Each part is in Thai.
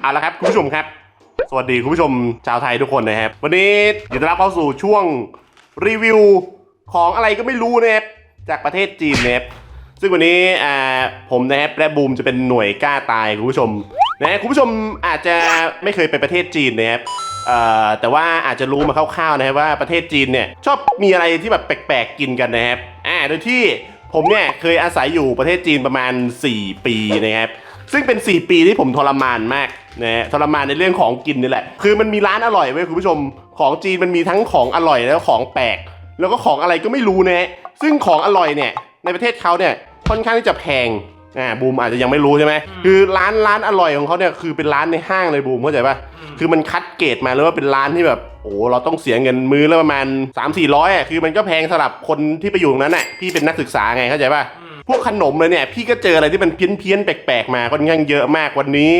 เอาละครับคุณผู้ชมครับ สวัสดีคุณผู้ชมชาวไทยทุกคนนะครับ วันนี้ยินดีต้อนรับเข้าสู่ช่วงรีวิวของอะไรก็ไม่รู้นะครับจากประเทศจีนนะครับซึ่งวันนี้อ่าผมนะครับและบูมจะเป็นหน่วยกล้าตายคุณผู้ชมนะคุณผู้ชมอาจจะไม่เคยไปประเทศจีนนะครับเอ่อแต่ว่าอาจจะรู้มาคร่าวๆนะครับว่าประเทศจีนเนี่ยชอบมีอะไรที่แบบแปลกๆกินกันนะครับอ่าโดยที่ผมเนี่ยเคยอาศัยอยู่ประเทศจีนประมาณ 4 ปีนะครับ ซึ่งเป็น 4 ปีที่ผมทรมานมากนะฮะทรมานในเรื่องของกินนี่แหละ คือมันมีร้านอร่อยเว้ยคุณผู้ชม ของจีนมันมีทั้งของอร่อยแล้วของแปลก แล้วก็ของอะไรก็ไม่รู้นะฮะซึ่งของอร่อยเนี่ยในประเทศเขาเนี่ยค่อนข้างที่จะแพงอ่าบูมอาจจะยังไม่รู้ใช่ไหมคือร้านร้านอร่อยของเขาเนี่ยคือเป็นร้านในห้างเลยบูมเข้าใจปะคือมันคัดเกรดมาแล้วว่าเป็นร้านที่แบบโอ้เราต้องเสียเงินมื้อละประมาณ3 4 0 0อะคือมันก็แพงสำหรับคนที่ไปอยู่ตรงนั้นอะพี่เป็นนักศึกษาไงเข้าใจปะ พวกขนมเลยเนี่ย พี่ก็เจออะไรที่มันเพี้ยนเพี้ยนๆแปลกๆ มาค่อนข้างเยอะมากวันนี้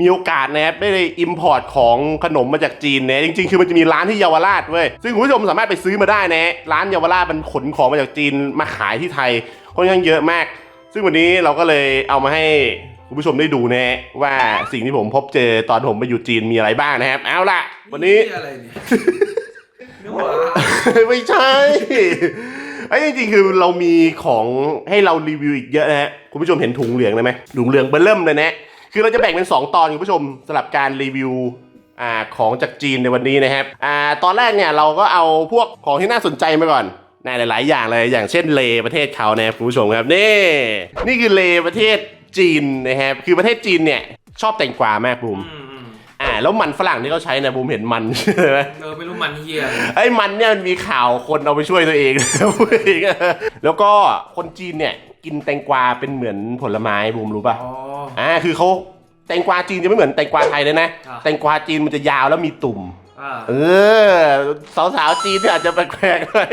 มีโอกาสนะครับได้อิมพอร์ตของขนมมาจากจีนเนี่ยจริงๆ คือมันจะมีร้านที่เยาวราชเว้ยซึ่งคุณผู้ชมสามารถไปซื้อมาได้นะร้านเยาวราชมันขนของมาจากจีนมาขายที่ไทยค่อนข้างเยอะมาก ซึ่งวันนี้เราก็เลยเอามาให้คุณผู้ชมได้ดูนะฮะว่าสิ่งที่ผมพบเจอตอนผมไปอยู่จีนมีอะไรบ้างนะครับ เอาล่ะ วันนี้เหี้ยอะไรเนี่ยนึกว่า ไม่ใช่ ไอ้จริงๆคือเรามีของให้เรารีวิวอีกเยอะนะฮะคุณผู้ชมเห็นถุงเหลืองเลยไหมถุงเหลืองเบอร์เริ่มเลยนะคือเราจะแบ่งเป็น 2 ตอนคุณผู้ชมสำหรับการรีวิวอ่าของจากจีนในวันนี้นะครับอ่าตอนแรกเนี่ยเราก็เอาพวกของที่น่าสนใจมาก่อนนะหลาย ๆ อย่างเลยอย่างเช่นเลประเทศเขานะครับคุณผู้ชมครับนี่นี่คือเลประเทศจีนนะครับคือประเทศจีนเนี่ยชอบแตงกวามากบูมม แล้วมันฝรั่งที่เขาใช้เนะบูมเห็นมันใช่ไหมเออไม่รู้มันเฮียอะไรไอ้มันเนี่ยมันมีข่าวคนเอาไปช่วยตัวเองพูดเองอะแล้วก็คนจีนเนี่ยกินแตงกวาเป็นเหมือนผลไม้บูมรู้ป่ะ อ๋อ อ่าคือเขาแตงกวาจีนจะไม่เหมือนแตงกวาไทยเลยนะ ครับ แตงกวาจีนมันจะยาวแล้วมีตุ่ม อ่าเออ สาวๆจีนเนี่ยอาจจะแปลกๆหน่อย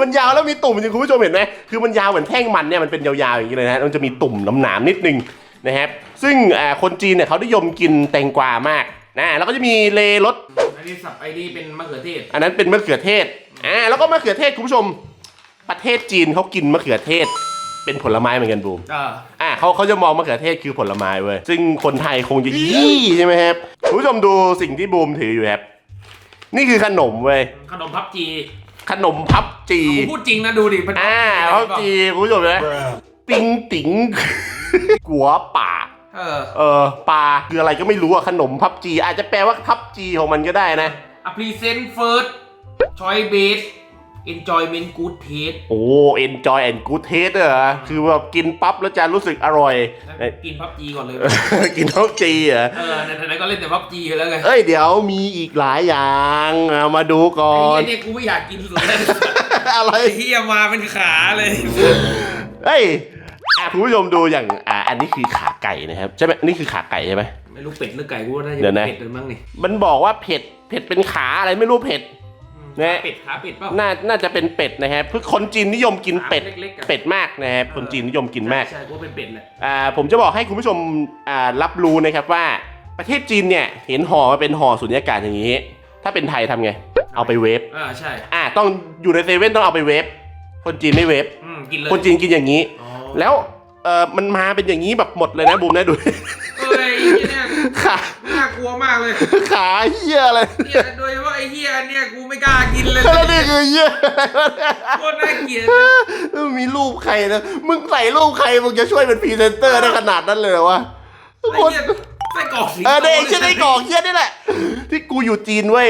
มันยาวแล้วมีตุ่มจริงคุณผู้ชมเห็นไหมคือมันยาวเหมือนแท่งมันเนี่ยมันเป็นยาวๆอย่างนี้เลยนะมันจะมีตุ่มหนามๆนิดนึงนะครับซึ่งอ่าคนจีนเนี่ยเขานิยมกินแตงกวามาก นะแล้วก็จะมีเลรสอันนี้สับไอ้นี่เป็นมะเขือเทศ อันนั้นเป็นมะเขือเทศอ่าแล้วก็มะเขือเทศคุณผู้ชม ประเทศจีนเขากินมะเขือเทศ เป็นผลไม้เหมือนกันบูมอ่าอ่าเขาเขาจะมองมะเขือเทศคือผลไม้เว้ยซึ่งคนไทยคงจะยี่ใช่ไหมครับคุณผู้ชมดูสิ่งที่บูมถืออยู่ครับนี่คือขนมเว้ยขนมพับจี ขนมพับจีผมพูดจริงนะดูดิมันอ่าพับจีคุณผู้ชมเห็นไหมติงติงกัวป่า เออเออปลาคืออะไรก็ไม่รู้อะขนมพับจีอาจจะแปลว่าพับจีของมันก็ได้นะ a present first choice base enjoyment good taste โอ้ enjoy and good taste เหรอคือแบบกินปั๊บแล้วจะรู้สึกอร่อย กินพับจีก่อนเลย กินท้องจีเหรอเออไหนๆก็เล่นแต่พับจีแล้วไงเอ้ยเดี๋ยวมีอีกหลายอย่างเอามาดูก่อไอ้นเหี้ยเนี่ยกูไม่อยากกินสุดเลยอะไรไอ้เฮียมาเป็นขาเลยเฮ้ย อะคุณผู้ชมดูอย่างอ่าอันนี้คือขาไก่นะครับใช่ไหมนี่คือขาไก่ใช่ไหมไม่รู้เป็ดหรือไก่กูว่าน่าจะเดี๋ยวนะ เป็ดเลยมั้งนี่มันบอกว่าเผ็ดเผ็ดเป็นขาอะไรไม่รู้เผ็ดแน่เป็ดขาเป็ดเปล่า น่าน่าจะเป็นเป็ดนะครับคือคนจีนนิยมกินเป็ดขาเล็กๆอะ เป็ดมากนะครับคนจีนนิยมกินมาก ใช่กูว่าเป็นเป็ดแหละอ่าผมจะบอกให้คุณผู้ชมอ่ารับรู้นะครับว่าประเทศจีนเนี่ยเห็นห่อมาเป็นห่อสุญญากาศอย่างนี้ ถ้าเป็นไทยทำไง เอาไปเวฟอ่าใช่ อ่าต้องอยู่ในเซเว่นต้องเอาไปเวฟคนจีนไม่เวฟอืมกินเลยคนจีนกินอย่างนี้ อ๋อ แล้วเออมันมาเป็นอย่างนี้แบบหมดเลยนะบูมนะดูเอ้ยไอ้เหี้ยเนี่ยขาน่ากลัวมากเลยขาเหี้ยอะไรเนี่ยโดยเฉพาะไอ้เหี้ยเนี่ยกูไม่กล้ากินเลยแล้วนี่คือเหี้ยอะไรวะเนี่ย โคตรน่าเกลียดเออมีรูปใครนะ มึงใส่รูปใคร มึงจะช่วยเป็นพรีเซนเตอร์ได้ขนาดนั้นเลยเหรอวะไอ้คนเหี้ยไส้กรอกสีเออเด็กชื่อไอ้กอกเฮียนี่แหละ ที่กูอยู่จีนเว้ย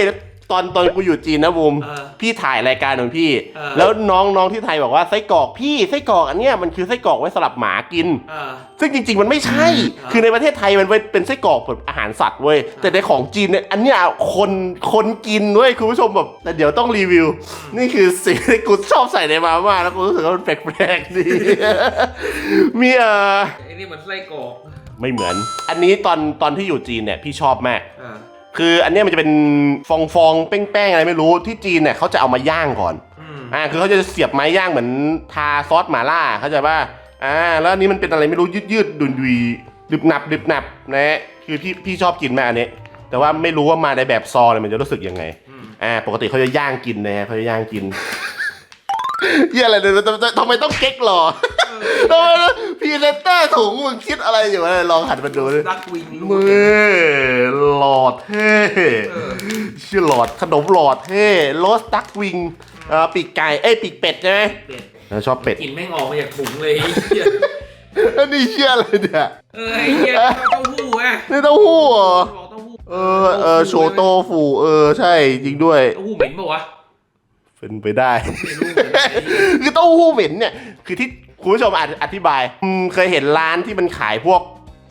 ตอนตอนกูอยู่จีนนะบูมเออพี่ถ่ายรายการของพี่ เออ แล้วน้องน้องที่ไทยบอกว่าไส้กรอกพี่ไส้กรอกอันเนี้ยมันคือไส้กรอกไว้สำหรับหมากิน เออ ซึ่งจริงๆ มันไม่ใช่เออคือในประเทศไทยมันเป็นไส้กรอกแบบอาหารสัตว์เว้ย แต่ในของจีนเนี่ย อันเนี้ยคนคนกินเว้ยคุณผู้ชมแบบ แต่เดี๋ยวต้องรีวิว นี่คือสิ่งที่กูชอบใส่ในมาม่าแล้วกูรู้สึกว่ามันแปลกๆดี มีเออไอ้นี่เหมือนไส้กรอกไม่เหมือน อันนี้ตอนตอนที่อยู่จีนเนี่ยพี่ชอบมาก อ่า คืออันเนี้ยมันจะเป็นฟองฟองๆแป้งๆอะไรไม่รู้ที่จีนเนี่ยเขาจะเอามาย่างก่อนอืมอ่าคือเขาจะเสียบไม้ย่างเหมือนทาซอสหม่าล่าเข้าใจป่ะอ่าแล้วอันนี้มันเป็นอะไรไม่รู้ยืดยืดดุนดุยดึบหนับดึบหนับนะคือพี่พี่ชอบกินมากอันนี้แต่ว่าไม่รู้ว่ามาในแบบซองเนี่ยมันจะรู้สึกยังไงอืมอ่าปกติเขาจะย่างกินนะเขาจะย่างกิน เหี้ยอะไรเนี่ยทำไมทำไมต้องเก๊กหรอเอทำไมนะพรีเซนเตอร์ถุงมึงคิดอะไรอยู่วะลองหันมาดูดิดักวิงลูกมือหลอดเท่เออชื่อหลอดขนมหลอดเท่โรสตักวิงเอ่อปีกไก่เอ้ยปีกเป็ดใช่ไหมเป็ดเออชอบเป็ดกลินแม่งออกมาจากถุงเลยไอ้เหี้ยอันนี้เชื่ออะไรเนี่ยเออไอ้เหี้ยเต้าหู้ไงนี่เต้าหู้เหรอบอกเต้าหู้เออเออโชโตฟู เออใช่จริงด้วย เต้าหู้เหม็นปะวะ เป็นไปได้ไม่รู้เหมือนกันไอ้เหี้ยคือเต้าหู้เหม็นเนี่ย คือที่คุณผู้ชมอธิอธิบายอืมเคยเห็นร้านที่มันขายพวก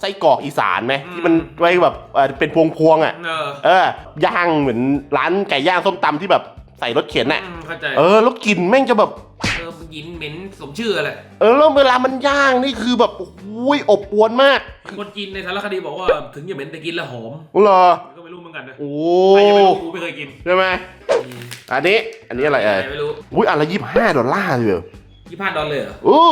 ไส้กรอกอีสานไหมที่มันไว้แบบเออเป็นพวงพวงๆอะ เออเออย่างเหมือนร้านไก่ย่างส้มตำที่แบบใส่รถเข็นน่ะ อืมเข้าใจ เออแล้วกลิ่นแม่งจะแบบ เออมันกินเหม็นสมชื่อแหละเออแล้วเวลามันย่างนี่คือแบบโอ้ยอบอวนมากคนจีนในสารคดีบอกว่าถึงจะเหม็นแต่กินแล้วหอมอู้เหรอก็ไม่รู้เหมือนกันนะโอ้ใครจะไม่รู้กูไม่เคยกินใช่ไหมอืม อันนี้ อันนี้อะไรเอ่ยใคไม่รู้อุ้ยอันละยี่สิบห้าดอลลาร์เลยเหรอยี่ห้าดอลเลยเหรออู้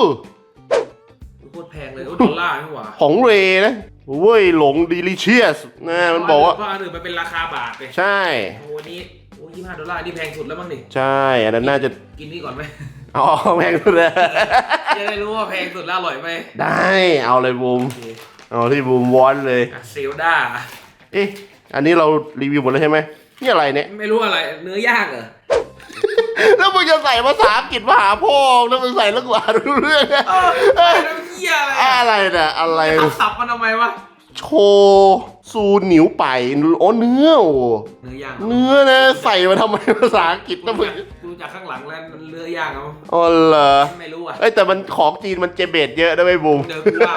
โคตรแพงเลยโอ้ดอลลาร์ไม่หว่าของเรนะเว้ยหลงดีลิเชียสนะมันบอกว่าเพราะอันอื่นมันเป็นราคาบาทเลยใช่โอ้นี่โอ้ยี่ห้าดอลลาร์นี่แพงสุดแล้วมั้งดิใช่ อันนั้นน่าจะกินนี่ก่อนไหมเอาเอาแพงสุดเลยจะได้รู้ว่าแพงสุดแล้วอร่อยไหมได้เอาเลยบูมโอเคเอาที่บูมวอนเลยอะเซลด้าเอ๊ะอันนี้เรารีวิวหมดแล้วใช่ไหม นี่อะไรเนี่ย ไม่รู้อะไร เนื้อย่างเหรอ แล้วมึงจะใส่ภาษาอังกฤษมาหาพ่อแล้วมึงใส่เรื่องหวานรู้เรื่องเออไอ้น้ำเหี้ยอะไรอะอะไรเนี่ยอะไร เอาสับมันทำไมวะ โชว์ซูหนิวไปโอ้เนื้อโอ้เนื้อย่างเนื้อนะใส่มาทำไมภาษาอังกฤษดูนะมึง จากดูจากข้างหลังแล้วมันเนื้อย่างเอาอ๋อเหรอไม่รู้อะเอ้ยแต่มันของจีนมันเจเบตเยอะนะไอ้บูมเดี๋ยวกูว่า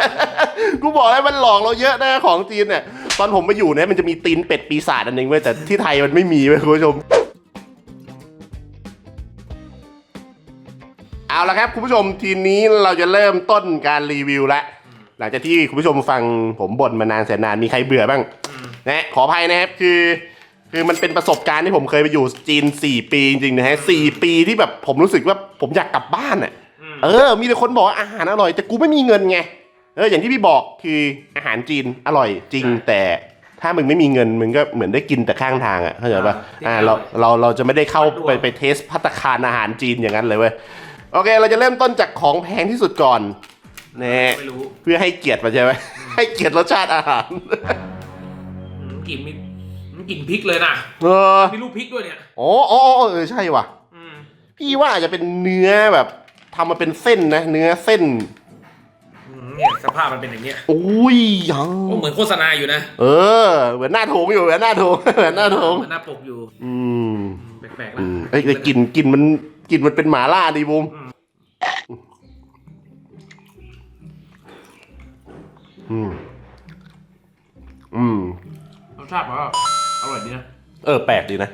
กูบอกให้มันหลอกเราเยอะนะของจีนเนี่ยตอนผมมาอยู่เนี่ยมันจะมีตีนเป็ดปีศาจอันหนึงเว้ยแต่ที่ไทยมันไม่มีเว้ยคุณผู้ชม เอาละครับคุณผู้ชมทีนี้เราจะเริ่มต้นการรีวิวแล้วหลังจากที่คุณผู้ชมฟังผมบ่นมานานแสนนานมีใครเบื่อบ้างอืมนะขออภัยนะครับคือ คือมันเป็นประสบการณ์ที่ผมเคยไปอยู่จีน 4 ปีจริงๆนะฮะสี่ปีที่แบบผมรู้สึกว่าผมอยากกลับบ้านอะอืมเออ มีแต่คนบอกว่าอาหารอร่อย แต่กูไม่มีเงินไง เออ อย่างที่พี่บอกคืออาหารจีนอร่อยจริงแต่ถ้ามึงไม่มีเงินมึงก็เหมือนได้กินแต่ข้างทางอะเข้าใจปะอ่าเราเราเราจะไม่ได้เข้าไปไปเทสพัตตาคารอาหารจีนอย่างนั้นเลยเว้ยโอเค เราจะเริ่มต้นจากของแพงที่สุดก่อนนะไม่รู้เพื่อให้เกียรติมันใช่ไหมให้เกียรติรสชาติอาหารอืมกลิ่นมีมัน กลิ่นพริกเลยนะเออมีลูกพริกด้วยเนี่ยอ๋ออ๋ออ๋อเออใช่ว่ะ อืมพี่ว่าอาจจะเป็นเนื้อแบบทำมาเป็นเส้นนะ เนื้อเส้นอืมเนี่ยสภาพมันเป็นอย่างเงี้ยอุ้ยยังโอ้เหมือนโฆษณาอยู่นะเออ เหมือนหน้าโถงอยู่เหมือนหน้าโถง เหมือนหน้าโถงเหมือนหน้าปกอยู่อืมแปลกๆอืนะมเอ้ยแต่กลินกลินมันกลินมันเป็นหมาล่าดีบูมอืมอืมรสชาติมันก็อ ร่อยดีนะ เออแปลกดีนะ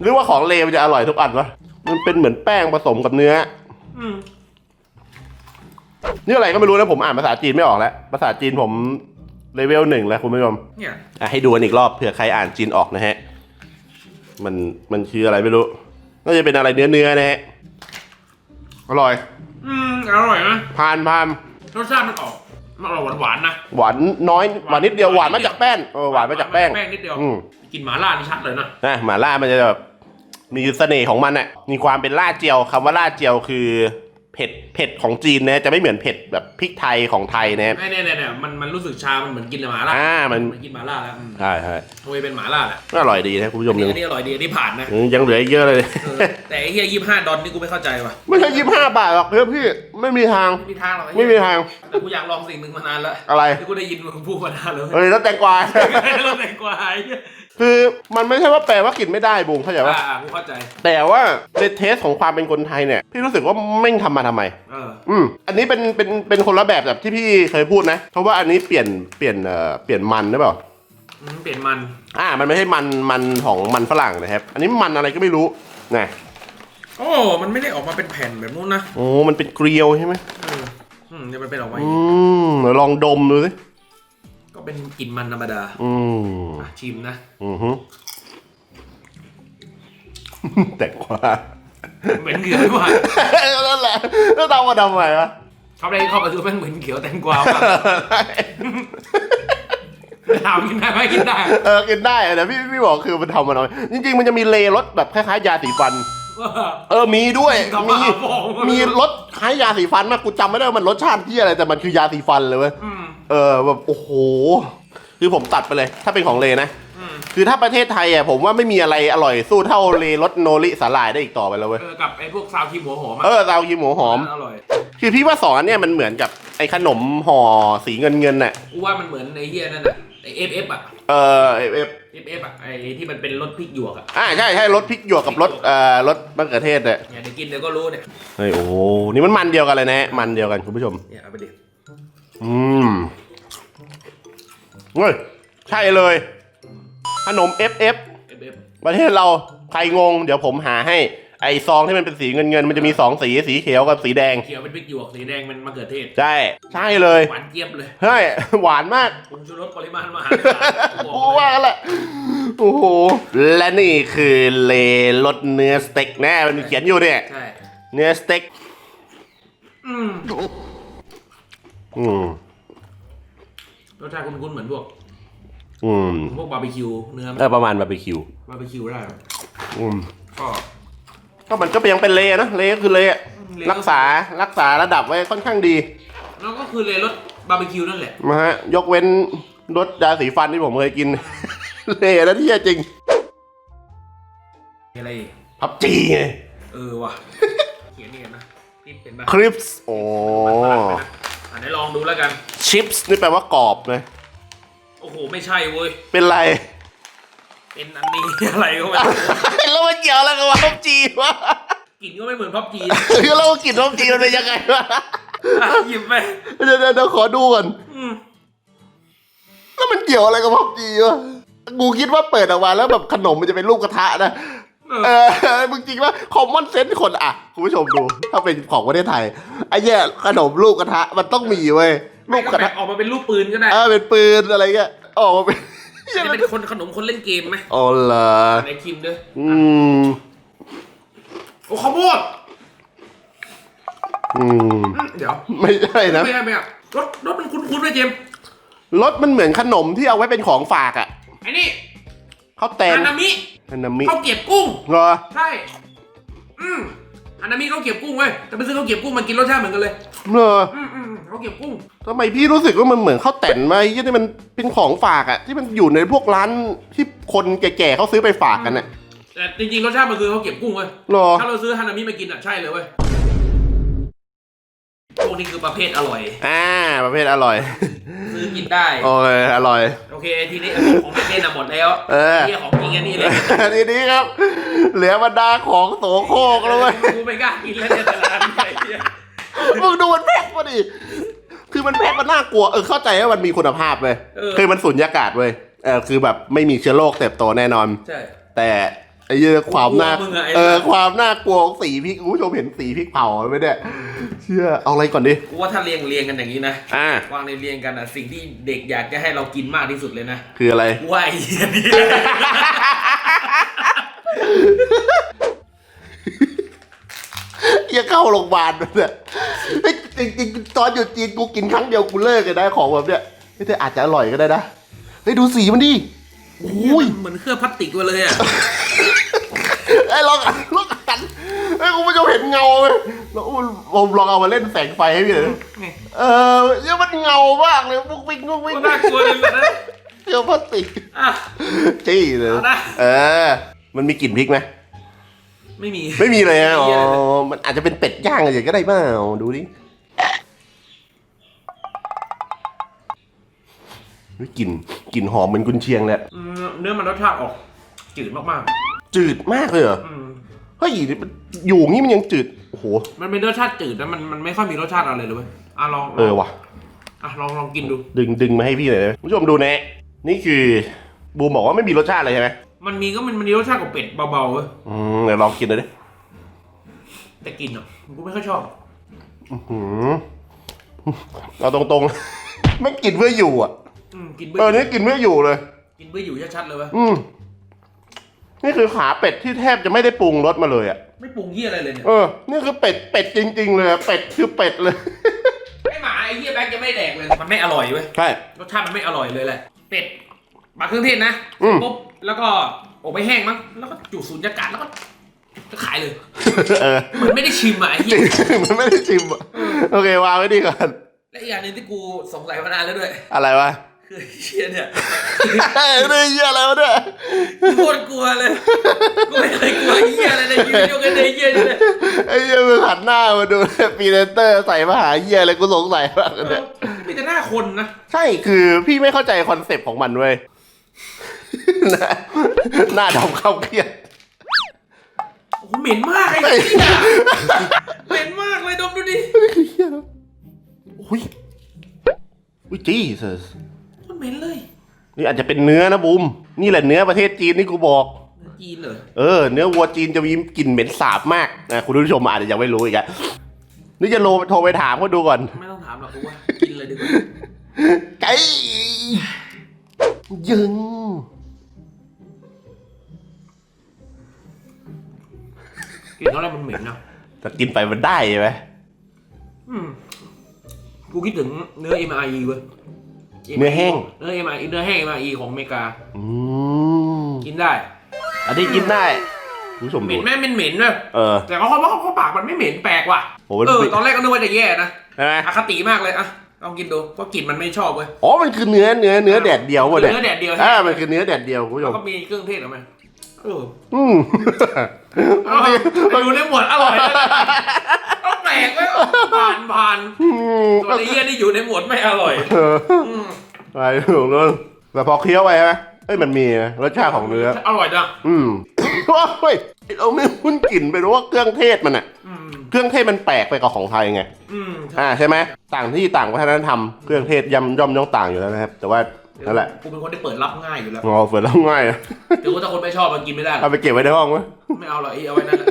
หรือว่าของเลมันจะอร่อยทุกอันวะมันเป็นเหมือนแป้งผสมกับเนื้ออืมนี่อะไรก็ไม่รู้นะผมอ่านภาษาจีนไม่ออกแล้วภาษาจีนผมเลเวลหนึ่งแล้วคุณผู้ชมเนี่ยอะให้ดูกันอีกรอบเผื่อใครอ่านจีนออกนะฮะ มันมันคืออะไรไม่รู้น่าจะเป็นอะไรเนื้อเนื้อๆนะฮะอร่อย อืมอร่อยนะ พานพานรสชาติมันออก มันอร่อยหวานๆนะ หวานน้อยหวานนิดเดียวหวานมาจากแป้งเออหวานมาจากแป้ง แป้งนิดเดียวอืม กินหมาล่านี่ชัดเลยนะ นะหม่าล่ามันจะแบบมีเสน่ห์ของมันอะมีความเป็นล่าเจียวคำว่าล่าเจียวคือเผ็ดเผ็ดของจีนนะจะไม่เหมือนเผ็ดแบบพริกไทยของไทยนะครับไอ้เนี่ยเนี่ยเนี่ยมันมันรู้สึกชา มันเหมือนกินหมาล่าอ่ามัน เหมือนกินหมาล่าแล้วอืมใช่ใช่โอ้ยเป็นหมาล่าแหละก็อร่อยดีนะคุณผู้ชมอันยังนี้อันนี้อร่อยดีอันนี้ผ่านนะยังเหลืออีกเยอะเลย เออ แต่ไอ้เฮียยี่ห้าดอลนี่กูไม่เข้าใจว่ะไม่ใช่ยี่ห้าบาทหรอกเพื่อนพี่ไม่มีทาง ไม่มีทางหรอกอ้ไม่เหี้ยมีทาง แต่กูอยากลองสิ่งหนึ่งมานานแล้วอะไร ที่กูได้ยินมึงพูดมานานเลยเอ้ยแล้วแตงกวาเราแต่งกว่าไอ้เหี้ยคือมันไม่ใช่ว่าแปลว่ากินไม่ได้บูมเข้าใจปะอ่ากูเข้าใจแต่ว่าในเทสของความเป็นคนไทยเนี่ยพี่รู้สึกว่าไม่งทำมาทำไม เอออืมอันนี้เป็นเป็นเป็นคนละแบบแบบที่พี่เคยพูดนะ เพราะว่าอันนี้เปลี่ยนเปลี่ยนเอ่อเปลี่ยนมันหรือเปล่า อืมเปลี่ยนมันอ่า มันไม่ใช่มันมันของมันฝรั่งนะครับ อันนี้มันอะไรก็ไม่รู้นะ โอ้ มันไม่ได้ออกมาเป็นแผ่นแบบนู้นนะโอ้มันเป็นเกลียวใช่ไหมเอออืมเนี่ยมันเป็นออกมาอืมเดี๋ยวลองดมดูสิก็เป็นกลิ่นมันธรรมดาอืมอะชิมนะ อือฮึ แต่กว่าเหม็นเขียวกว่านั่นแหละแล้วทำมาทำไมวะเขาได้เข้ามาดูแม่งเหม็นเขียวแตงกวาว่ะถามกินได้ไหมกินได้ เออกินได้แต่พี่พี่บอกคือมันทำมาหน่อยจริง ๆ มันจะมีเลรสแบบคล้ายๆยาสีฟัน เออมีด้วยกลับมีมาบอกมีรสคล้ายยาสีฟันมากกูจำไม่ได้ว่ามันรสชาติที่อะไรแต่มันคือยาสีฟันเลยเว้ยอืมเออแบบโอ้โหคือผมตัดไปเลย ถ้าเป็นของเลนะ อืมคือถ้าประเทศไทยอะผมว่าไม่มีอะไรอร่อยสู้เท่าเลรสโนริสาหร่ายได้อีกต่อไปแล้วเว้ยเออกับไอ้พวกซาวครีมหัวหอมะเออซาวกิมหมูหอม อร่อยคือพี่ว่าสองอันเนี่ยมันเหมือนกับไอ้ขนมห่อสีเงินเงินๆน่ะ กูว่ามันเหมือนไอ้เฮียนั่นน่ะไอ้เอฟเอฟอะ เออเอฟเอฟ เอฟเอฟอะไอ้ที่มันเป็นรสพริกหยวกอะอ่าใช่ใช่รสพริกหยวกกับรสเอ่อรสมะเขือเทศเนี่ยเนี่ยเดี๋ยวกินเดี๋ยวก็รู้เนี่ยเฮ้ยโอ้โหนี่มันมันเดียวกันเลยนะมันเดียวกันคุณผู้ชม เนี่ยเอาไปดิอืมเฮ้ยใช่เลยขนม FF เอฟเอฟประเทศเราใครงง เดี๋ยวผมหาให้ ไอซองที่มันเป็นสีเงินเงินๆมันจะมีสองสีสีเขียวกับสีแดง เขียวเป็นพริกหยวกสีแดงเป็นมะเขือเทศ ใช่ ใช่เลยหวานเจี๊ยบเลยเฮ้ย หวานมาก ผงชูรสปริมาณมหาศาลกูว่าแหละโอ้โห และนี่คือเลรสเนื้อสเต็กแน่มันมีเขียนอยู่เนี่ย ใช่ เนื้อสเต็ก อืมอืม รสชาติคุ้นๆเหมือนพวก อืมพวกบาร์บีคิวเนื้อเออประมาณบาร์บีคิว บาร์บีคิวได้ อืม ก็ ก็มันก็ยังเป็นเลนะเลก็คือเลอะเลรักษารักษาระดับไว้ค่อนข้างดีแล้วก็คือเลยรสบาร์บีคิวนั่นแหละ นะฮะยกเว้นรสยาสีฟันที่ผมเคยกิน เลนะที่จริงมีอะไรอีกพับจีไงเออว่ะ เขียนนี่กันนะนี่เป็นแบบคริปส์โอ้อะไหนลองดูแล้วกัน ชิปส์นี่แปลว่ากรอบเลยโอ้โห ไม่ใช่เว้ย เป็นไร เป็นอันนี้อะไรก็ไม่รู้แล้วมันเกี่ยวอะไรกับพับจีวะกลิ่นก็ไม่เหมือนพับจีนแล้วกินพับจีมันเป็นยังไงวะอะหยิบไปเดี๋ยวเดี๋ยวเดี๋ยวขอดูก่อนอืมแล้วมันเกี่ยวอะไรกับพับจีวะกูคิดว่าเปิดออกมาแล้วแบบขนมมันจะเป็นรูปกระทะนะเออเออมึงจริงว่าคอมมอนเซนส์คนอะคุณผู้ชมดู ถ้าเป็นของประเทศไทยไอ้เนี่ยขนมลูกกระทะ มันต้องมีเว้ยลูไม่กก็กระแบทะบออกมาเป็นรูปปืนก็ได้เออเป็นปืนอะไรเงี้ยออกมาเป็นอั นนี้เป็นคนขนมคนเล่นเกมไหมอ๋อเหรอไหนคิมด้วยอืมโอ้ข้าวโพดอืมอืมเดี๋ยวไม่ใช่นะไม่ใช่ไม่ใช่รสรสมันคุ้นๆด้วยเจมส์รสมันเหมือนขนมที่เอาไว้เป็นของฝากอะไอ้นี่ข้าวแตนฮานามิฮานามิข้าวเกรียบกุ้งเหรอใช่อืมฮานามิข้าวเกรียบกุ้งเว้ยแต่ไปซื้อข้าวเกรียบกุ้งมันกินรสชาติเหมือนกันเลยเหรออืมอืม ข้าวเกรียบกุ้งทำไมพี่รู้สึกว่ามันเหมือนข้าวแตนไหมยี่นี่มันเป็นของฝากอะที่มันอยู่ในพวกร้านที่คนแก่ๆเขาซื้อไปฝากกันอะแต่จริงๆรสชาติมันคือข้าวเกรียบกุ้งเว้ยเหรอถ้าเราซื้อฮานามิมากินอะใช่เลยเว้ยพวกนี้คือประเภทอร่อย อ่า ประเภทอร่อย ซื้อกินได้ โอเค อร่อย โอเค ทีนี้ของเล่นๆน่ะหมดแล้วเออที่ของจริงอันนี้เลยทีนี้ครับ เหลือบรรดาของโสโครกแล้วเว้ยกูไม่กล้ากินแล้วเนี่ยแต่ละอันไอ้เหี้ย มึงดูมันแพ็คมาดิ คือมันแพ็คมันน่ากลัว เออเข้าใจว่ามันมีคุณภาพเลยเออ คือมันสุญญากาศเว้ย เออคือแบบไม่มีเชื้อโรคเติบโตแน่นอน ใช่ แต่ไอ้เรื่องความน่ากลัวมึงอะไอ้ เออความน่ากลัวของสีพริกคุณผู้ชมเห็นสีพริกเผาไหมเนี่ยเชื่อเอาอะไรก่อนดิ กูว่าถ้าเรียงเรียงกันอย่างนี้นะอ่า วางในเรียงกันอะสิ่งที่เด็กอยากจะให้เรากินมากที่สุดเลยนะคืออะไร กูว่าไอ้เหี้ยนี่อ ย่าเข้าโรงพยาบาลเนี่ยเฮ้ยจริงๆตอนอยู่จีนกูกินครั้งเดียวกูเลิกเลยนะของแบบเนี้ยเฮ้ยแต่อาจจะอร่อยก็ได้นะเฮ้ยดูสีมันดิโอ้ย เหมือนเครื่องพลาสติกมาเลยอะไอ้ยลองอะลองหันไอ้ยคุณผู้ชมเห็นเงาไหมแล้วผมลองเอามาเล่นแสงไฟให้พี่หน่อยดิเออเนี่ยมันเงามากเลยปุ๊กปิ๊กปุ๊กปิ๊กก็น่ากลัวเลยนะเกี่ยวพลาสติกอะ จี้เลยเอานะ เออ มันมีกลิ่นพริกไหม ไม่มี ไม่มีเลยฮะอ๋อเหี้ยเลยมันอาจจะเป็นเป็ดย่างอะไรก็ได้เปล่าดูดิเฮ้ยกลิ่นกลิ่นหอมเหมือนกุนเชียงเลยอืมเนื้อมันรสชาติออกจืดมากจืดมากเลยเหรอ ๆอืมเฮ้ยมันอยู่งี้มันยังจืด โอ้โห มันเป็นรสชาติจืดแล้วมันมันไม่ค่อยมีรสชาติอะไรเลยเว้ยอะลองเออว่ะ อะลองลองกินดู ดึงดึงมาให้พี่หน่อยนะคุณผู้ชมดูแนะ นี่คือบูมบอกว่าไม่มีรสชาติเลยใช่ไหม มันมีก็มันมันมีรสชาติของเป็ดเบาๆเว้ยอืมเดี๋ยวลองกินเลยดิแต่กินอะกูไม่ค่อยชอบ หืมเอาตรงๆ ไม่กินเพื่ออยู่อะอืมกินเออเบื่อนี่กินเพื่ออยู่เลย กินเบื่ออยู่ชัดๆเลยเว้ยอืมนี่คือขาเป็ดที่แทบจะไม่ได้ปรุงรสมาเลยอะ ไม่ปรุงเหี้ยอะไรเลยเนี่ยเออ นี่คือเป็ด เป็ดจริง ๆ เลยอะเป็ดคือเป็ดเลย ไอหมาไอเหี้ยแบงค์จะไม่แดกเลย มันไม่อร่อยเว้ยใช่ รสชาติมันไม่อร่อยเลยแหละเป็ด หมักเครื่องเทศนะอืม ปุ๊บแล้วก็อบไปแห้งมั้งแล้วก็จุดสูญญากาศแล้วก็ก็ขายเลยเออเหมือนไม่ได้ชิมอะไอ้จริเหี้ยงมันไม่ได้ชิมอะโอเควางไว้ดีก่อนและอีกอย่างหนึงที่กูสงสัยมานานแล้วด้วย อะไรวะ คือไอ้เชี่ยเนี่ยเฮ้ยนี่เหี้ยอะไรวะเนี่ยโคตรกลัวเลยกูไม่เคยกลัวไอ้เหี้ยอะไรในชีวิตยกเว้นไอ้เหี้ยนี่แหละไอ้เหี้ยมึงหันหน้ามาดูปีเดเตอร์ใส่มาหาเหี้ยอะไรกูสงสัยมากเลยเนี่ยมีแต่หน้าคนนะ ใช่คือพี่ไม่เข้าใจคอนเซปต์ของมันเว้ย หน้าหน้าดำเข้าเครียดโอ้โหเหม็นมากไอ้เหี้ยเหม็นมากเลยดมดูดิคือเหี้ยแล้วอุ้ยอุ้ยจีสโคตรเหม็นเลยนี่อาจจะเป็นเนื้อนะบูมนี่แหละเนื้อประเทศจีนนี่กูบอก จีนเหรอเออเนื้อวัวจีนจะมีกลิ่นเหม็นสาบมากนะคุณผู้ชมอาจจะยังไม่รู้อีกอะนี่จะโทรโทรไปถามเขาดูก่อนไม่ต้องถามหรอกกูว่ากินเลยดีกว่าไก่ยึง กินเท่าไรมันเหม็นนะแต่กินไปมันได้ใช่ไหมอืมกูคิดถึงเนื้อ MRE เว้ยเนื้อแห้ง เนื้อ MRE เนื้อแห้ง MRE ของอเมริกา อืมกินได้ อันนี้กินได้คุณผู้ชมเหดูม็นแม่เหม็นๆเลยเออ แต่เขาเขาบอกเขาปากมันไม่เหม็นแปลกว่ะโอ้มัน เออ ตอนแรกก็นึกว่าจะแย่นะใช่ไหมอคติมากเลยอะลองกินดูเพราะกลิ่นมันไม่ชอบเว้ย อ๋อมันคือเนื้อเนื้อเนื้อแดดเดียววะเนี่ยเนื้อแดดเดียวอ่ามันคือเนื้อแดดเดียวคุณผู้ชแล้วมก็มีเครื่องเทศออกมา เอออืมเอาไปดูในหมวดอร่อยนะต้องแปลกไว้ผ่านผ่านอืมส่วนไอ้เหี้ยนี่อยู่ในหมวดไม่อร่อยเอออืมไปถูกแล้วแต่พอเคี้ยวไปใช่ไหมเอ้ยมันมีนะรสชาติของเนื้อ อร่อยจังอืมว้าเฮ้ยเราไม่คุ้นกลิ่นไปรู้ว่าเครื่องเทศมันอะอืมเครื่องเทศมันแปลกไปกับของไทยไง อืม อ่าใช่ไหมต่างที่ต่างวัฒนธรรมเครื่องเทศย่ำย่อมย่องต่างอยู่แล้วนะครับ แต่ว่า นั่นแหละ กูเป็นคนที่เปิดรับง่ายอยู่แล้วงอเฟือแล้วง่ายอะเดี๋ยวถ้าคนไม่ชอบมันกินไม่ได้หรอเอากไปเก็บไว้ในห้องไว้ไม่เอาหรอกไอ้เอาไว้นั่นแหละ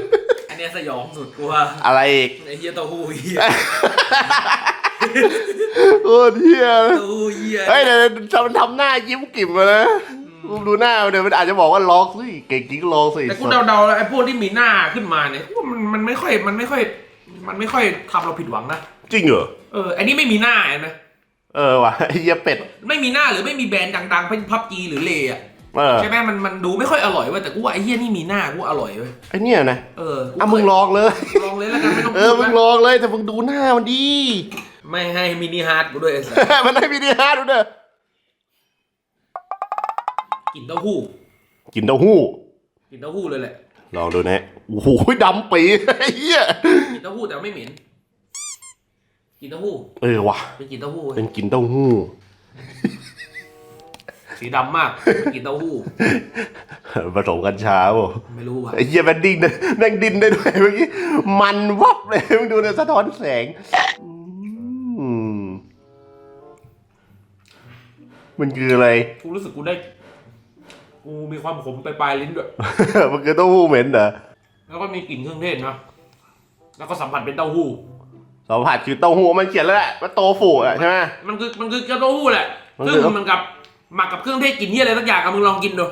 อันเนี้ยสยองสุดกูว่าอะไรอีกไอ้เหี้ยเต้าหู้เหี้ยโอ้เที่ยเต้าหู้เหี้ยเฮ้ยเดี๋ยวทำทำหน้ายิ้มกลิ่มมานะดูหน้ามันเดี๋ยวมันอาจจะบอกว่าลอกสิเก่งจริงก็ลอกสิแต่กูเดาๆแล้วไอ้พวกที่มีหน้าขึ้นมาเนี่ยกูว่ามันมันไม่ค่อยมันไม่ค่อย มันไม่ค่อยทำเราผิดหวังนะ จริงเหรอ เออ อันนี้ไม่มีหน้าเห็นไหม เออว่ะไอ้เหี้ยเป็ด ไม่มีหน้าหรือไม่มีแบรนด์ดังๆเป็นพับจีหรือเลอะเออ ใช่ไหมมันมันดูไม่ค่อยอร่อยเว้ยแต่กูว่าไอ้เหี้ยนี่มีหน้ากูว่าอร่อยเว้ยไอ้เนี่ยนะเออกูอะมึงลองเลย ลองเลยแล้วกันไม่ต้องเออพูมึดงนะลองเลย แต่มึงดูหน้ามันดี ไม่ให้มินิฮาร์ดกูด้วยไอ้สัสมันได้มีดีฮาร์ดด้วยเด้อกลินเต้าหู้กินเต้าหู้กลินเต้าหู้เลยแหละลองดูนะโอ้โหดำปีไอ้เหี้ยกลินเต้าหู้แต่ไม่เหม็น กลินเต้าหู้เออว่ะ เป็นกลินเต้าหู้เว้ยเป็นกินเต้าหู้ สีดำมากกลินเต้าหู้ ผสมกัญชาป่ะไม่รู้ว่ะไอ้เหี้ยแม่งดิ้นได้แม่งดิ้นได้ด้วยเมื่อกี้มันวับเลยมึงดูเนี่ยสะท้อนแสงอืมมันคืออะไร กูรู้สึกกูได้ กูมีความขมปลายๆลิ้นด้วย มันคือเต้าหู้เหม็นเหรอแล้วก็มีกลิ่นเครื่องเทศนะ แล้วก็สัมผัสเป็นเต้าหู้ สัมผัสคือเต้าหู้มันเขียนแล้วแหละว่าโตฟูอะใช่ไหม มันคือมันคือเต้าหู้แหละมันซึ่คืงอมันกับหมักกับเครื่องเทศกลิ่นเหี้ยอะไรสักอย่างอะมึงลองกินดู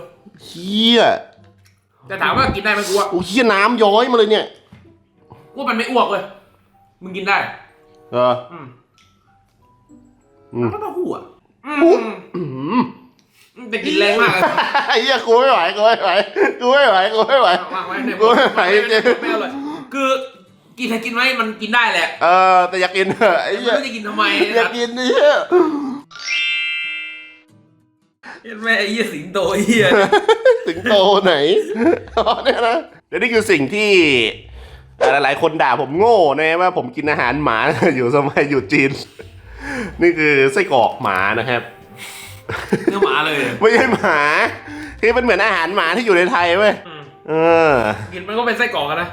เฮียแต่ถามว่ากินได้ไหมกูว่าโอ้เฮียน้ำย้อยมาเลยเนี่ยกูว่ามันไม่อ้วกเว้ยมึงกินได้ เออ อืมอืม มันก็เต้าหู้อะอือู้มอื้อหือแต่กลินแรงมากเลยไอ้เหี้ยกูไม่ไหวกูไม่ไหวกูไม่ไหวกูไม่ไหว วางไว้ในกูไม่ไหวไม่จริง ไม่อร่อยคือ กินอะไรกินไหมมันกินได้แหละเออแต่อยากกินเถอะไอ้แต่ไม่เหี้ยรู้จะกินทำไมอยากกินนี่เหี้ยเห็นไหมไอ้เหี้ยสิงโตไอ้เหี้ยสิงโตไหนอ๋อเนี่ยนะเดี๋ยวนี่คือสิ่งที่หลายๆคนด่าผมโง่นะว่าผมกินอาหารหมา อยู่สมัยอยู่จีน นี่คือไส้กรอกหมานะครับ เนื้อหมาเลยไม่ใช่หมาคือเป็นเหมือนอาหารหมาที่อยู่ในไทยเว้ยอืมเออ กินมันก็เป็นไส้กรอกอะนะ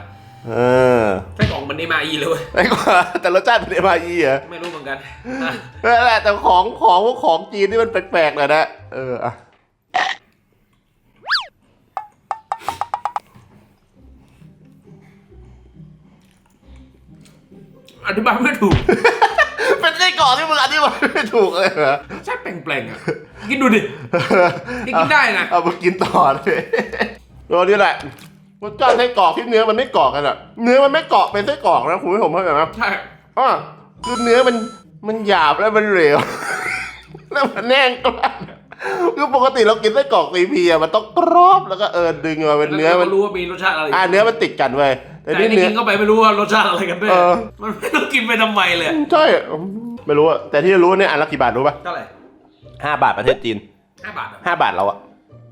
เออไส้กรอกมันได้มาอีเลยเว้ยไอ้กว่าแต่รสชาติเป็นเอ็มไอเหรอไม่รู้เหมือนกันนะนั่นแหละแต่ของของพวกของจีนที่มันแปลกๆหน่อยนะเอออะอธิบายไม่ถูกเป็นไส้กรอกที่มึงอธิบายไม่ถูกเลยเหรอใช่แปลงๆอะกินดูดิ นี่กินได้นะ เอามากินต่อเลยตัวนี้แหละ รสชาติไส้กรอกที่เนื้อมันไม่เกาะกันอะเนื้อมันไม่เกาะเป็นไส้กรอกนะคุณผู้ชมเข้าใจไหมใช่อ่าคือเนื้อมันมันหยาบแล้วมันเหลว แล้วมันแน่งกล้านคือปกติเรากินไส้กรอกซีพีอะมันต้องกรอบแล้วก็เออดึงมาเป็นเนื้อแล้วมัก็นรู้ว่ามีรสชาติอะไรอ่าเนื้อมันติดกันเว้ยแต่แต่นี่นี่เนื้อ กินเข้าไปไม่รู้ว่ารสชาติอะไรกันด้วยเออ มันไม่รู้กินไปทำไมเลยใช่ไม่รู้อะแต่ที่รู้เนี่ยอันละกี่บาทรู้ป่ะเท่าไหร่ห้าบาทประเทศจีนห้าบาทเหรอห้าบาทเราอะ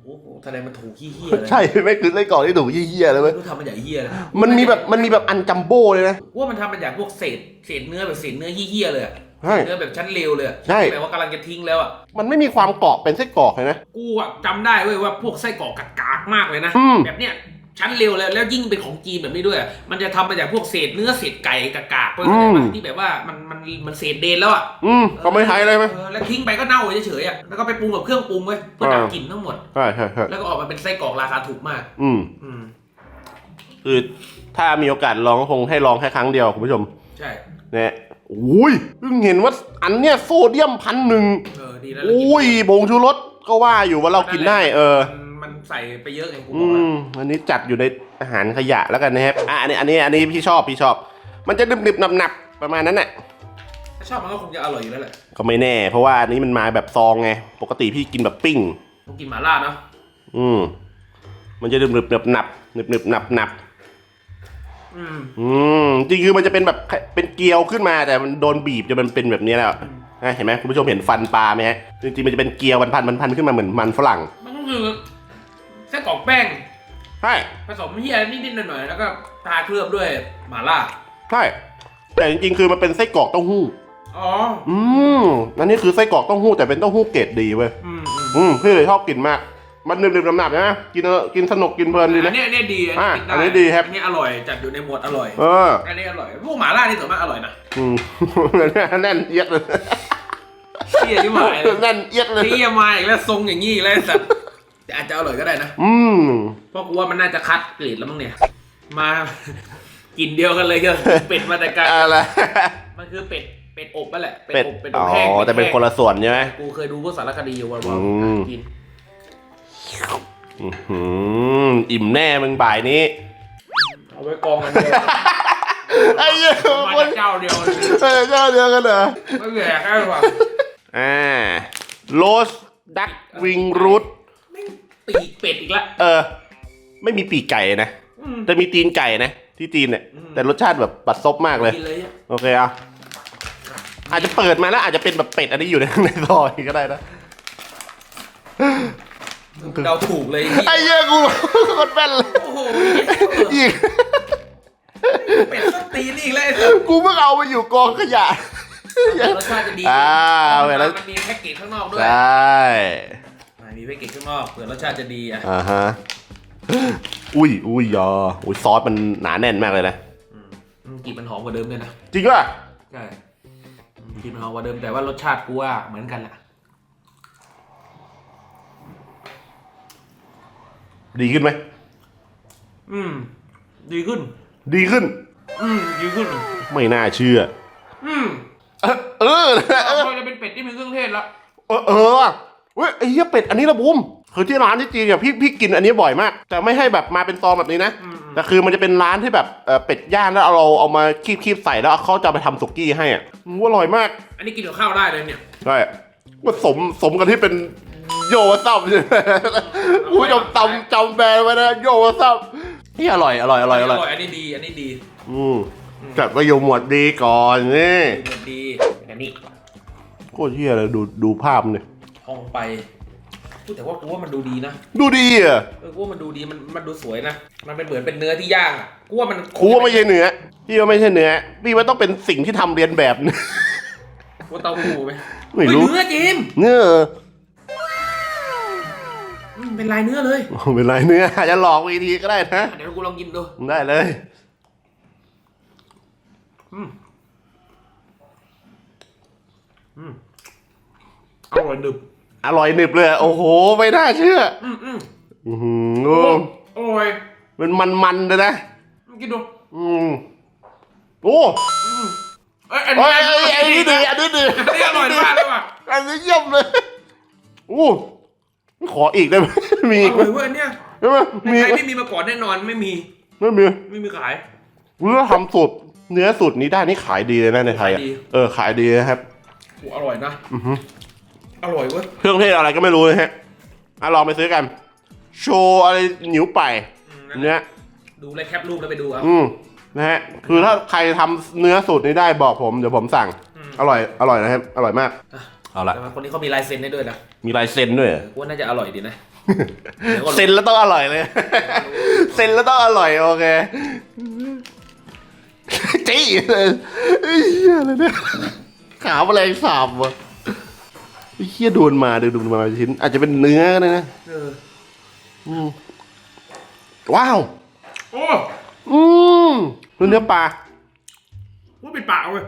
โอ้โหแสดงมันถูกขี้เหี้ยเลยใช่ไม่คือไส้กรอกที่ถูกเหี้ยๆเลยไม่เว้ยรู้ทำมาจากเหี้ยเลยมันมีแบบมันมีแบบอันจัมโบ้เลยนะ ว่ามันทำมาจากพวกเศษเศษเนื้อแบบเศษเนื้อเหี้ยๆเลยอะใช่เนื้อแบบชั้นเลวเลยอะใช่ แบบว่ากำลังจะทิ้งแล้วอะมันไม่มีความกรอบเป็นไส้กรอกเลยนะ กูอะจำได้เว้ยว่าพวกไส้กรอกกากๆมากเลยนะอืม แบบเนี้ย ชั้นเร็วแล้วแล้วยิ่งเป็นของจีนแบบนี้ด้วยอะมันจะทำมาจากพวกเศษเนื้อเศษไก่กากๆเพราะฉะนั้นที่แบบว่ามันมันมันเศษเดนแล้วอะอืมก็ไม่ใช้เลยไหม เออแล้วทิ้งไปก็เน่าเฉยๆอะแล้วก็ไปปรุงกับเครื่องปรุงไว้เพื่อดับอ่า กลิ่นทั้งหมด ใช่ใช่ใช่แล้วก็ออกมาเป็นไส้กรอกราคาถูกมาก อืมอืมคือถ้ามีโอกาสลองก็คงให้ลองแค่ครั้งเดียวคุณผู้ชมใช่เนี่ยอุ้ยเพิ่งเห็นว่าอันเนี้ยโซเดียมพันหนึ่งเออดีแล้วแล้วกินอุ้ยผงชูรสก็ว่าอยู่ว่าเรากินได้เออ มันมัน ใส่ไปเยอะไงกูบอือกแล้วมอันนี้จัดอยู่ในอาหารขยะแล้วกันนะครับอะอันนี้อันนี้อันนี้พี่ชอบพี่ชอบ มันจะดึบๆหนับๆประมาณนั้นแหละถ้าชอบมันก็คงจะอร่อยอยู่แล้วแหละก็ไม่แน่ เพราะว่าอันนี้มันมาแบบซองไงปกติพี่กินแบบปิ้งต้องกินหม่าล่าเนาะอืมมันจะดึบๆหนับๆหนึบๆหนับๆอืมอืมจริงคือมันจะเป็นแบบเป็นเกลียวขึ้นมาแต่มันโดนบีบจนมันเป็นแบบนี้แล้วนะเห็นไหมคุณผู้ชมเห็นฟันปลาไหมฮะจริงๆมันจะเป็นเกลียวพันๆพันๆขึ้นมาเหมือนมันฝรั่ง มันก็คือไส้กรอกแป้งใช่ ผสมเฮียนิดๆหน่อยๆแล้วก็ทาเคลือบด้วยหม่าล่า ใช่ แต่จริงๆ คือมันเป็นไส้กรอกเต้าหู้ อ๋อ อืมอันนี้คือไส้กรอกเต้าหู้แต่เป็นเต้าหู้เกรดดีเว้ย อืมอืมอืมพี่เลยชอบกินมาก มันหนึบๆหนับๆนะ กินเออกินสนุกกินเพลินดีอันะนนี้อันนี้ดีอะกิอันนี้ดีครับ อันนี้อร่อยจัดอยู่ในหมวดอร่อย เออ อันนี้อร่อย พวกหม่าล่านี่ส่วนมากอร่อยนะอืม แน่นเอียดเลย เฮียที่หมายเลยแน่นเอียดเลย เฮียมาอีกแล้วทรงอย่างนี้อีกแล้วไอ้สัตว์ แต่อาจจะอร่อยก็ได้นะ อืม เพราะกูว่ามันน่าจะคัดเกรดแล้วมั้งเนี่ย มา กินเดียวกันเลยก็เป็ดมาแต่ไกลอะไร มันคือเป็ดเป็ดอบนั่นแหละเป็ดอบเป็ดอ๋อบแห้งอแต่เป็นคนละส่วนใช่ไหม กูเคยดูพวกสารคดีอยู่ว่าว่าอืม กินอื้อหืออิ่มแน่มึงบ่ายนี้ เอาไว้กองกันเดียวไอ้เหี้ยมาจากเจ้าเดียวเลยเออเจ้าเดียวกันเหรอ ไม่แหวกได้หรออ่าโรสดักวิงรูทแม่ง ปีกเป็ดอีกละเออ ไม่มีปีกไก่นะ อืม แต่มีตีนไก่นะ ที่จีนเนี่ย อืม แต่รสชาติแบบบัดซบมากเลย กินเลยอะโอเคอะอาจจะเปิดมาแล้วอาจจะเป็นแบบเป็ดอันนี้อยู่ในข้างในซอยก็ได้นะ เดาถูกเลยไอ้เหี้ยกูคนแม่นเลยโอ้โหอีก เป็ดส้นตีนอีกแล้วไอ้สัสกูเพิ่งเอามาอยู่กองขยะ รสชาติจะดีอ่าเพเวราะลา มันมีแพ็กเกจข้างนอกด้วย ใช่ อ่ามีแพ็กเกจข้างนอกเผื่อรสชาติจะดีอะอ่าฮะ อุ้ยอุ้ยยออุ้ยซอสมันหนาแน่นมากเลยนะอืมอืมกลิ่นมันหอมกว่าเดิมด้วยนะจริงป่ะใช่อืมกลิ่นมันหอมกว่าเดิมแต่ว่ารสชาติกูว่าเหมือนกันแหละดีขึ้นไหมอืม ดีขึ้น ดีขึ้น อืมดีขึ้น ไม่น่าเชื่อ อืมเออเออเออพอจะเป็นเป็ดที่มีเครื่องเทศแล้วเออเออว่ะ เว้ยไอ้เหี้ยเป็ดอันนี้ละบุ้มคือที่ร้านที่จีนเนี่ยพี่พี่กินอันนี้บ่อยมาก แต่ไม่ให้แบบมาเป็นซองแบบนี้นะอืมแต่คือมันจะเป็นร้านที่แบบเออเป็ดย่างแล้วเอาเราเอามาคีบคีบใส่แล้วเอาเขาจะเอาไปทำสุกี้ให้อะอู้อร่อยมากอันนี้กินกับข้าวได้เลยเนี่ยใช่ว่าสมสมกันที่เป็นโยวาซับใช่ไหมคุณผู้ชมจำจำแบรนด์ไว้นะโยวาซับนี่อร่อยอร่อยอร่อยอร่อยอันนี้ดีอันนี้ดี อืมจัดไปอยู่หมวดดีก่อนนี่ดีหมดดีอันนี้โคตรเฮียเลยดูดูภาพมันเลย ห้องไปพูดแต่ว่ากูว่ามันดูดีนะดูดีอะเออกูว่ามันดูดีมันมันดูสวยนะมันเป็นเหมือนเป็นเนื้อที่ย่างอะกูว่ามันครูว่าไม่ใช่เนื้อพี่ว่าไม่ใช่เนื้อพี่ว่าต้องเป็นสิ่งที่ทำเรียนแบบกูว่าเต้าหู้ไหมไม่รู้เฮ้ยเนื้อจิมเนื้ออืมเป็นลายเนื้อเลยเป็นไรเนื้ออาจจะหลอกวีทีก็ได้นะเดี๋ยวกูลองกินดูได้เลยอร่อยดึบ อร่อยหนึบเลยโอ้โห ไม่น่าเชื่อ อืมอืมอือหืออร่อยเป็นมันๆเลยนะ กินดูอืมโอ้เอ้ยอันโอ้นี้ยไอ้ไอ้นี่ดีอันนี้ดีอันนี้อร่อยมากเลยว่ะอันนี้เยี่ยมเลยโอ้ขออีกได้ไหมมีออีกไหมร่อยเว้ยอันเนี่ยใช่ไหมในมีไทยอีกไหมไม่มีมาก่อนแน่นอนไม่มีไม่มี ไม่มีขายรู้ว่าทำสูตรเนื้อสูตรนี้ได้นี่ขายดีเลยนะในไทยอะขายดี เออขายดีนะครับโอ้อร่อยนะ อือฮึอ ร่อยเว้ยเครื่องเทศอะไรก็ไม่รู้นะฮะอะลองไปซื้อกัน โชว์อะไรหนิวไปอืมเนี้ยดูเลยแคปรูปแล้วไปดูเอา อืมนะฮะคือถ้าใครทำเนื้อสูตรนี้ได้บอกผมเดี๋ยวผมสั่ง อืม อร่อยอร่อยนะครับอร่อยมากเอาละแต่ว่าคนนี้เขามีลายเซ็นให้ด้วยนะมีลายเซ็นด้วยเหรอกูว่าน่าจะอร่อยดีนะเดี๋ยวก็รู้เซ็นแล้วต้องอร่อยเลย เซ็นแล้วต้องอร่อยโอเคจี้เลยไอ้เหี้ยอะไรเนี่ยขาแมลงสาบวะ ไอ้เหี้ยโดนมาดูดูมาเป็นชิ้น อาจจะเป็นเนื้อก็ได้นะเอออืมว้าว โอ้อืมดูเนื้อปลาว่าเป็นปลาเว้ย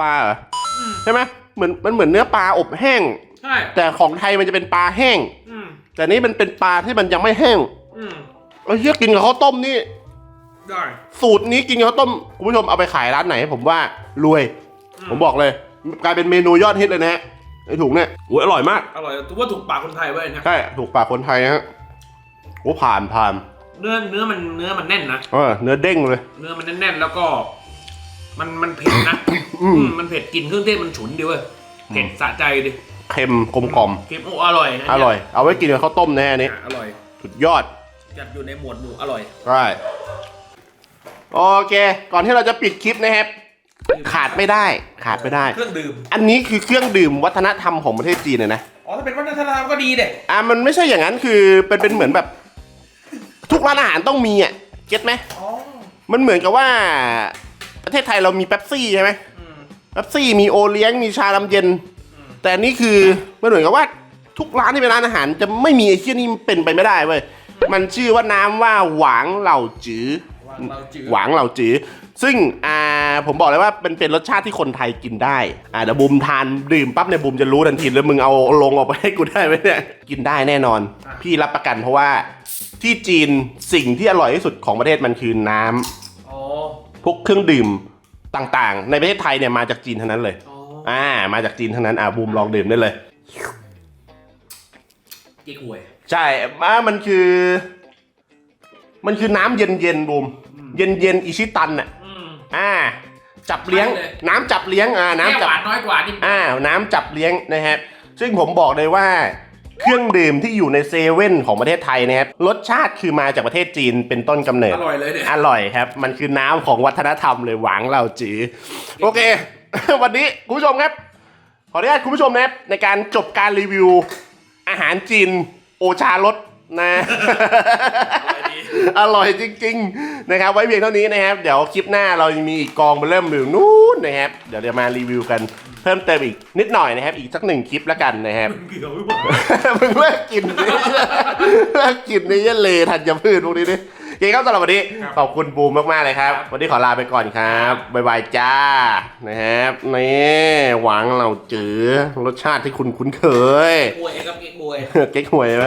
ปลาเหรออืมใช่ไหมเหมือนมันเหมือนเนื้อปลาอบแห้ง ใช่แต่ของไทยมันจะเป็นปลาแห้ง อืมแต่นี้มันเป็นปลาที่มันยังไม่แห้งอืมไอ้เหี้ยกินกับข้าวต้มนี่ ได้สูตรนี้กินกับข้าวต้มคุณผู้ชมเอาไปขายร้านไหนผมว่ารวยผมบอกเลย กลายเป็นเมนูยอดฮิตเลยนะฮะ ไอ้ถุงเนี่ยอุ้ยอร่อยมาก อร่อยถือว่าถูกปากคนไทยเว้ยเนะใช่ถูกปากคนไทยนะฮะโอ้ผ่านผ่านเนื้อเนื้อมันเนื้อมันแน่นนะ เออเนื้อเด้งเลย เนื้อมันแน่นๆ แล้วก็ มันมันเผ็ดนะอืมอืมมันเผ็ดกลินเครื่องเทศมันฉุนดีเว้ยเผ็ดสะใจดิเค็มกลมกล่อมเค็มโอ้อร่อยนอเนี้ร่อย เอาไว้กินกับข้าวต้มแน่อันนี้อะอร่อย สุดยอดจัดอยู่ในหมวดหมู่อร่อยใช่โอเค ก่อนที่เราจะปิดคลิปนะครับ ขาดไม่ได้ขาดไม่ได้ เครื่องดื่ม อันนี้คือเครื่องดื่มวัฒนธรรมของประเทศจีนเลยนะ อ๋อ ถ้าเป็นวัฒนธรรมก็ดีเด็อะมันไม่ใช่อย่างนั้นคือเป็นเป็นเหมือนแบบ ทุกร้านอาหารต้องมีอะเก็ตไหมอ๋อ มันเหมือนกับว่า ประเทศไทยเรามีเป๊ปซี่ใช่ไหมอืม เป๊ปซี่มีโอเลี้ยงมีชาลำเย็น อืม แต่อันนี่คือมันเหมือนกับว่าทุกร้านที่เป็นร้านอาหารจะไม่มีไอ้เชี่ยนี่เป็นไปไม่ได้เว้ยมันชื่อว่าน้ำว่าหวางเหล่าจือวางเราจืดหวางเหล่าจือ ซึ่งอ่าผมบอกเลยว่าเป็นเป็นรสชาติที่คนไทยกินได้อ่าเดี๋ยวบูมทานดื่มปั๊บเนี่ยบูมจะรู้ทันทีแล้วมึงเอาลงออกไปให้กูได้ไหมเนี่ยกินได้แน่นอน พี่รับประกันเพราะว่าที่จีนสิ่งที่อร่อยที่สุดของประเทศมันคือน้ำอ๋อพวกเครื่องดื่มต่างๆ ในประเทศไทยเนี่ยมาจากจีนทั้งนั้นเลย อ๋ออ่า มาจากจีนทั้งนั้นอ่าบูมลองดื่มได้เลย เก๊กฮวย ใช่มามันคือ มันคือน้ำเย็นเย็นๆบูม เย็นเย็นๆอิชิตันอะ อืมอ่า จับเลี้ยงใช่เลยน้ำจับเลี้ยง อ่าแค่น้ำหจับวานน้อยกว่านี่อ่า น้ำจับเลี้ยงนะครับ ซึ่งผมบอกเลยว่าเครื่องดื่มที่อยู่ในเซเว่นของประเทศไทยนะครับ รสชาติคือมาจากประเทศจีนเป็นต้นกำเนิด อร่อยเลยเนี่ย อร่อยครับ มันคือน้ำของวัฒนธรรมเลยหวางเหล่าจีโอเค วันนี้คุณผู้ชมครับ ขออนุญาตคุณผู้ชมนะครับในการจบการรีวิว อาหารจีน โอชารสนะ อร่อยจริง ๆ นะครับ ไว้เพียงเท่านี้นะครับ เดี๋ยวคลิปหน้าเรายังมีอีกกองมาเริ่มอยู่นู่นนะครับ เดี๋ยวจะมารีวิวกันเพิ่มเติมอีกนิดหน่อยนะครับ อีกสักหนึ่งคลิปแล้วกันนะครับ เกี่ยวไม่หมดมึงเลิกกินดิเลิกกินนี่ยันเลธัญพืชพวกนี้ดิโอเคครับสำหรับวันนี้ครับขอบคุณบูมมาก ๆ เลยครับ วันนี้ขอลาไปก่อนครับ บ๊ายบายจ้า นะครับ นี่หวังเราจือรสชาติที่คุณคุ้นเคยฮวยครับเก๊กฮวย เก๊กหวยไหม